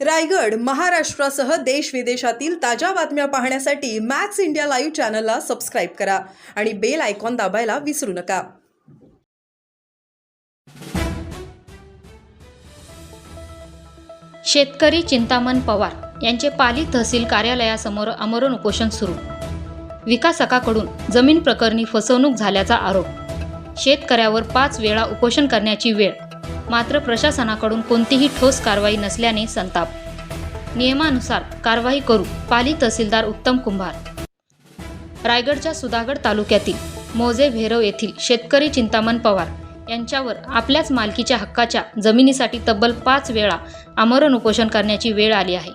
रायगड महाराष्ट्रासह देश विदेशातील ताज्या बातम्या पाहण्यासाठी मॅक्स इंडिया लाईव्ह चॅनलला सबस्क्राईब करा आणि बेल आयकॉन दाबायला विसरू नका. शेतकरी चिंतामण पवार यांचे पाली तहसील कार्यालयासमोर आमरण उपोषण सुरू. विकासकाकडून जमीन प्रकरणी फसवणूक झाल्याचा आरोप. शेतकऱ्यावर पाच वेळा उपोषण करण्याची वेळ मात्र प्रशासनाकडून कोणतीही ठोस कारवाई नसल्याने संताप. नियमानुसार कारवाई करू पाली तहसीलदार उत्तम कुंभार. रायगडच्या सुधागड तालुक्यातील मोजे भेरव येथील शेतकरी चिंतामण पवार यांच्यावर आपल्याच मालकीच्या हक्काच्या जमिनीसाठी तब्बल पाच वेळा आमरण उपोषण करण्याची वेळ आली आहे.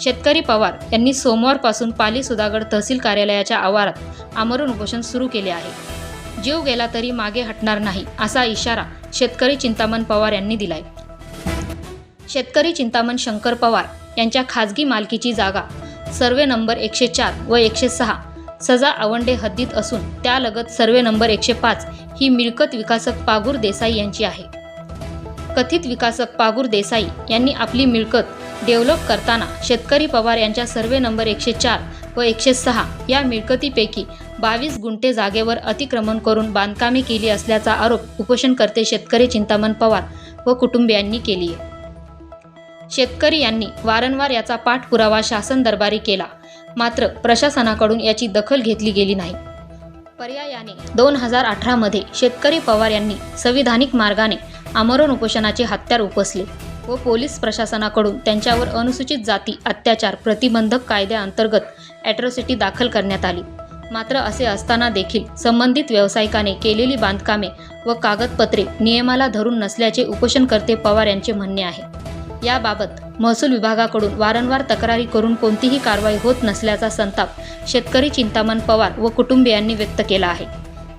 शेतकरी पवार यांनी सोमवारपासून पाली सुधागड तहसील कार्यालयाच्या आवारात आमरण उपोषण सुरू केले आहे. जीव गेला तरी मागे हटणार नाही असा इशारा शेतकरी चिंतामण पवार यांनी दिलाय. शेतकरी चिंतामण शंकर पवार यांच्या खाजगी मालकीची जागा सर्वे नंबर एकशे चार व एकशे सहा सजा आवंडे हद्दीत असून त्यालगत सर्वे नंबर एकशे पाच ही मिळकत विकासक पागूर देसाई यांची आहे. कथित विकासक पागूर देसाई यांनी आपली मिळकत डेव्हलप करताना शेतकरी पवार यांच्या सर्वे नंबर एकशे चार व एकशे सहा या मिळकतीपैकी बावीस गुंठे जागेवर अतिक्रमण करून बांधकामे केली असल्याचा आरोप उपोषणकर्ते शेतकरी चिंतामण पवार व कुटुंबियांनी केली आहे शेतकरी यांनी वारंवार याचा पाठपुरावा शासन दरबारी केला मात्र प्रशासनाकडून याची दखल घेतली गेली नाही. पर्यायाने दोन हजार अठरामध्ये शेतकरी पवार यांनी संविधानिक मार्गाने आमरण उपोषणाचे हत्यार उपसले. व पोलीस प्रशासनाकडून त्यांच्यावर अनुसूचित जाती अत्याचार प्रतिबंधक कायद्याअंतर्गत ॲट्रॉसिटी दाखल करण्यात आली. मात्र असे असताना देखील संबंधित व्यावसायिकाने केलेली बांधकामे व कागदपत्रे नियमाला धरून नसल्याचे उपोषणकर्ते पवार यांचे म्हणणे आहे. याबाबत महसूल विभागाकडून वारंवार तक्रारी करून कोणतीही कारवाई होत नसल्याचा संताप शेतकरी चिंतामण पवार व कुटुंबियांनी व्यक्त केला आहे.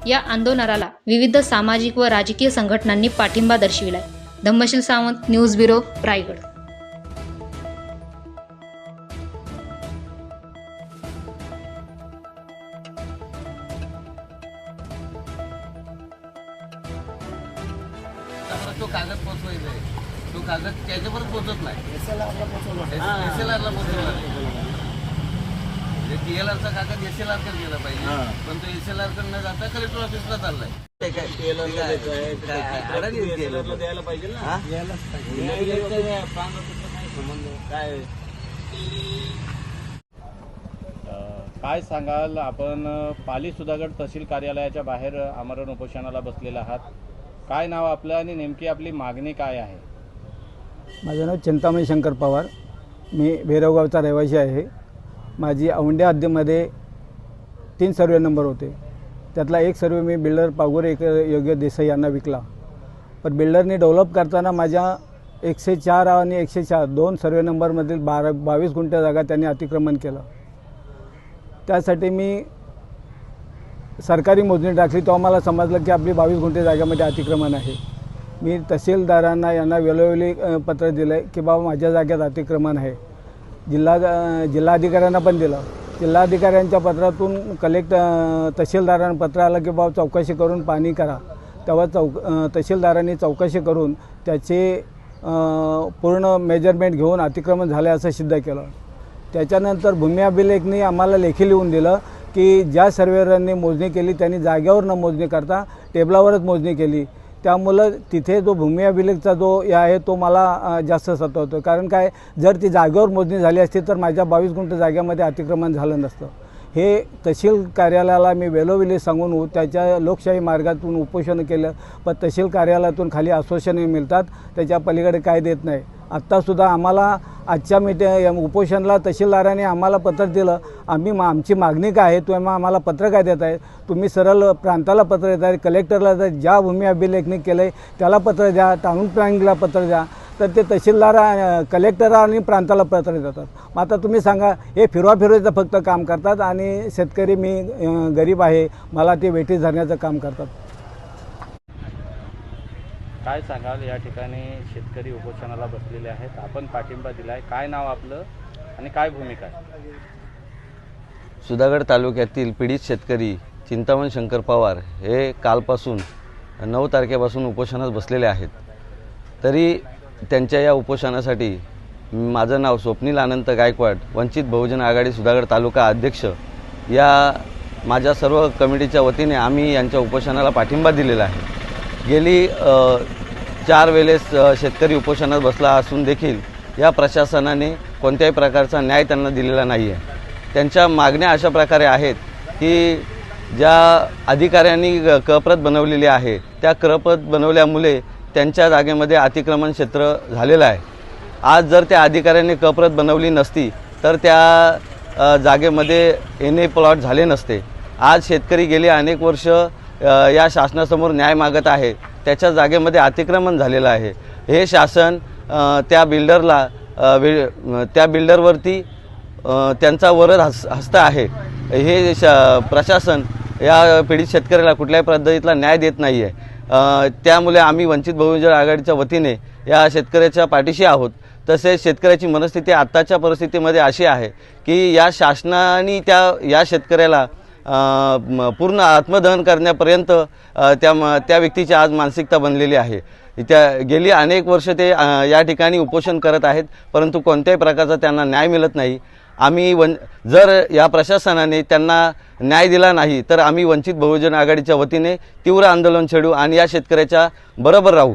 या आंदोलनाला विविध सामाजिक व राजकीय संघटनांनी पाठिंबा दर्शविलाय. Dhammasheel Sawant news bureau Raigad. त्यामुळे तो कागद पोचवायचा आहे. तो कागद त्याच्यावर पोचत नाही. एसएलआरला पोचवला. म्हणजे टीएलआरचा कागद एसएलआरकडे गेला पाहिजे. पण तो एसएलआरकडे न जाता कलेक्टर ऑफिसला चाललाय. काय? काय काय सांगाल? आपण पाली सुधागड तहसील कार्यालयाच्या बाहेर आमरण उपोषणाला बसलेला आहात. काय नाव आपलं आणि नेमकी आपली मागणी काय आहे? माझं नाव चिंतामणी शंकर पवार. मी भैरवगावचा रहिवासी आहे. माझी औंढ्या हद्दीमध्ये तीन सर्वे नंबर होते. त्यातला एक सर्वे मी बिल्डर पागोरे एक योग्य देसाई यांना विकला. पण बिल्डरने डेव्हलप करताना माझ्या एकशे चार आणि एकशे चार दोन सर्वे नंबरमधील बारा बावीस गुंठ्या जागा त्यांनी अतिक्रमण केलं. त्यासाठी मी सरकारी मोजणी टाकली. तेव्हा मला समजलं की आपली बावीस गुंठे जागेमध्ये अतिक्रमण आहे. मी तहसीलदारांना यांना वेळोवेळी पत्र दिलं आहे की बाबा माझ्या जागेत अतिक्रमण आहे. जिल्हा जिल्हाधिकाऱ्यांना पण दिलं. जिल्हाधिकाऱ्यांच्या पत्रातून कलेक्ट तहसीलदारांना पत्र आलं की बाबा चौकशी करून पाणी करा. तेव्हा चौक तहसीलदारांनी चौकशी करून त्याचे पूर्ण मेजरमेंट घेऊन अतिक्रमण झाले असं सिद्ध केलं. त्याच्यानंतर भूमी अभिलेखनी आम्हाला लेखी लिहून दिलं की ज्या सर्वेअरांनी मोजणी केली त्यांनी जागेवर न मोजणी करता टेबलावरच मोजणी केली. त्यामुळं तिथे जो भूमी अभिलेखचा जो हे आहे तो मला जास्त सतवतो. कारण काय जर ती जागेवर मोजणी झाली असती तर माझ्या बावीस गुंठ जागेमध्ये अतिक्रमण झालं नसतं. हे तहसील कार्यालयाला मी वेळोवेळी सांगून त्याच्या लोकशाही मार्गातून उपोषण केलं. पण तहसील कार्यालयातून खाली आश्वासने मिळतात त्याच्या पलीकडे काय देत नाही. आत्तासुद्धा आम्हाला आजच्या मीटिंग उपोषणला तहसीलदाराने आम्हाला पत्र दिलं आम्ही मा आमची मागणी काय आहे तुम्ही आम्हाला पत्र काय देत आहे? तुम्ही सरळ प्रांताला पत्र देत आहे कलेक्टरला जर ज्या भूमी अभिलेखने केलं आहे त्याला पत्र द्या टाऊन प्लॅनिंगला पत्र द्या. तर ते तहसीलदार कलेक्टर आणि प्रांताला पत्र देतात. मग आता तुम्ही सांगा हे फिरवा फिरवायचं फक्त काम करतात आणि शेतकरी मी गरीब आहे मला ते वेठीस धरण्याचं काम करतात. काय सांगाल? या ठिकाणी शेतकरी उपोषणाला बसलेले आहेत. आपण पाठिंबा दिला आहे काय नाव आपलं? आणि काय भूमिका आहे? सुधागड तालुक्यातील पीडित शेतकरी चिंतामण शंकर पवार हे कालपासून नऊ तारखेपासून उपोषणात बसलेले आहेत. तरी त्यांच्या या उपोषणासाठी माझं नाव स्वप्नील अनंत गायकवाड वंचित बहुजन आघाडी सुधागड तालुका अध्यक्ष या माझ्या सर्व कमिटीच्या वतीने आम्ही यांच्या उपोषणाला पाठिंबा दिलेला आहे. गेली चार वेळेस शेतकरी उपोषणात बसला असून देखील या प्रशासनाने कोणत्याही प्रकारचा न्याय त्यांना दिलेला नाही आहे त्यांच्या मागण्या अशा प्रकारे आहेत की ज्या अधिकाऱ्यांनी कप्रत बनवलेली आहे त्या कप्रत बनवल्यामुळे त्यांच्या जागेमध्ये अतिक्रमण क्षेत्र झालेलं आहे. आज जर त्या अधिकाऱ्यांनी कप्रत बनवली नसती तर त्या जागेमध्ये एन ए प्लॉट झाले नसते. आज शेतकरी गेले अनेक वर्ष या शासनासमोर न्याय मागत आहे त्याच्या जागेमध्ये अतिक्रमण झालेलं आहे. हे शासन त्या बिल्डरला वे- त्या बिल्डरवरती त्यांचा वरद हस हस्त आहे. हे श प्रशासन या पीडित शेतकऱ्याला कुठल्याही पद्धतीतला न्याय देत नाही आहे त्यामुळे आम्ही वंचित बहुजन आघाडीच्या वतीने या शेतकऱ्याच्या पाठीशी आहोत. तसेच शेतकऱ्याची मनस्थिती आत्ताच्या परिस्थितीमध्ये अशी आहे की या शासनाने त्या या शेतकऱ्याला पूर्ण आत्मदहन करण्यापर्यंत त्या म- त्या व्यक्तीची आज मानसिकता बनलेली आहे. त्या गेली अनेक वर्ष ते या ठिकाणी उपोषण करत आहेत परंतु कोणत्याही प्रकारचा त्यांना न्याय मिळत नाही. आम्ही वन जर या प्रशासनाने त्यांना न्याय दिला नाही तर आम्ही वंचित बहुजन आघाडीच्या वतीने तीव्र आंदोलन छेडू आणि या शेतकऱ्याच्या बरोबर राहू.